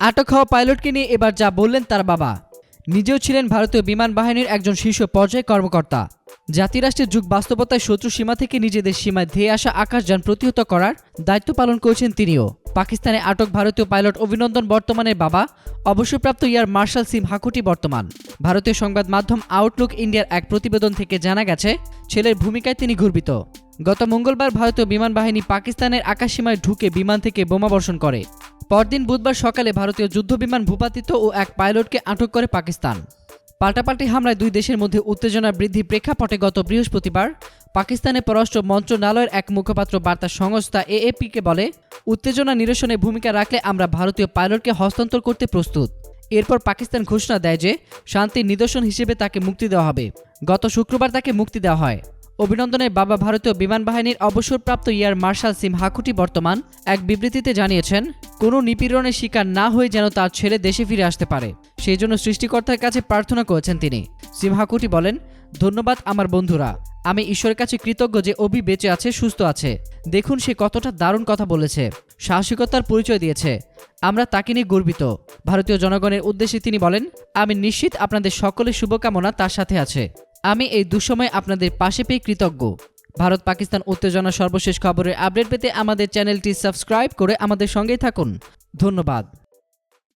আটক হওয়া পাইলটকে নিয়ে এবার যা বললেন তার বাবা। নিজেও ছিলেন ভারতীয় বিমান বাহিনীর একজন শীর্ষ পর্যায়ে কর্মকর্তা। জাতিরাষ্ট্রের যুগ বাস্তবতায় শত্রু সীমা থেকে নিজেদের সীমায় ধেয়ে আসা আকাশযান প্রতিহত করার দায়িত্ব পালন করেছেন তিনিও। পাকিস্তানে আটক ভারতীয় পাইলট অভিনন্দন বর্তমানের বাবা, অবসরপ্রাপ্ত ইয়ার মার্শাল সিম হাকুটি বর্তমান। ভারতীয় সংবাদ মাধ্যম আউটলুক ইন্ডিয়ার এক প্রতিবেদন থেকে জানা গেছে, ছেলের ভূমিকায় তিনি গর্বিত। গত মঙ্গলবার ভারতীয় বিমান বাহিনী পাকিস্তানের আকাশসীমায় ঢুকে বিমান থেকে বোমা বর্ষণ করে। পরদিন বুধবার সকালে ভারতীয় যুদ্ধবিমান ভূপাতিত ও এক পাইলটকে আটক করে পাকিস্তান। পাল্টাপাল্টি হামলায় দুই দেশের মধ্যে উত্তেজনা বৃদ্ধির প্রেক্ষাপটে গত বৃহস্পতিবার পাকিস্তানের পররাষ্ট্র মন্ত্রণালয়ের এক মুখপাত্র বার্তা সংস্থা এএপিকে বলে, উত্তেজনা নিরসনে ভূমিকা রাখলে আমরা ভারতীয় পাইলটকে হস্তান্তর করতে প্রস্তুত। এরপর পাকিস্তান ঘোষণা দেয় যে, শান্তির নিদর্শন হিসেবে তাকে মুক্তি দেওয়া হবে। গত শুক্রবার তাকে মুক্তি দেওয়া হয়। অভিনন্দনের বাবা ভারতীয় বিমান বাহিনীর অবসরপ্রাপ্ত ইয়ার মার্শাল সিম হাকুটি বর্তমান এক বিবৃতিতে জানিয়েছেন, কোনো নিপীড়নের শিকার না হয়ে যেন তার ছেলে দেশে ফিরে আসতে পারে। সেই জন্য সৃষ্টিকর্তার কাছে প্রার্থনা করেছেন তিনি। সিম হাকুটি বলেন, ধন্যবাদ আমার বন্ধুরা। আমি ঈশ্বরের কাছে কৃতজ্ঞ যে অভি বেঁচে আছে, সুস্থ আছে। দেখুন সে কতটা দারুণ কথা বলেছে। সাহসিকতার পরিচয় দিয়েছে। আমরা তাকে নিয়ে গর্বিত। ভারতীয় জনগণের উদ্দেশ্যে তিনি বলেন, আমি নিশ্চিত আপনাদের সকলের শুভকামনা তার সাথে আছে। আমি এই দুঃসময় আপনাদের পাশে পেয়ে কৃতজ্ঞ। ভারত পাকিস্তান উত্তেজনা সর্বশেষ খবরের আপডেট পেতে আমাদের চ্যানেলটি সাবস্ক্রাইব করে আমাদের সঙ্গেই থাকুন। ধন্যবাদ।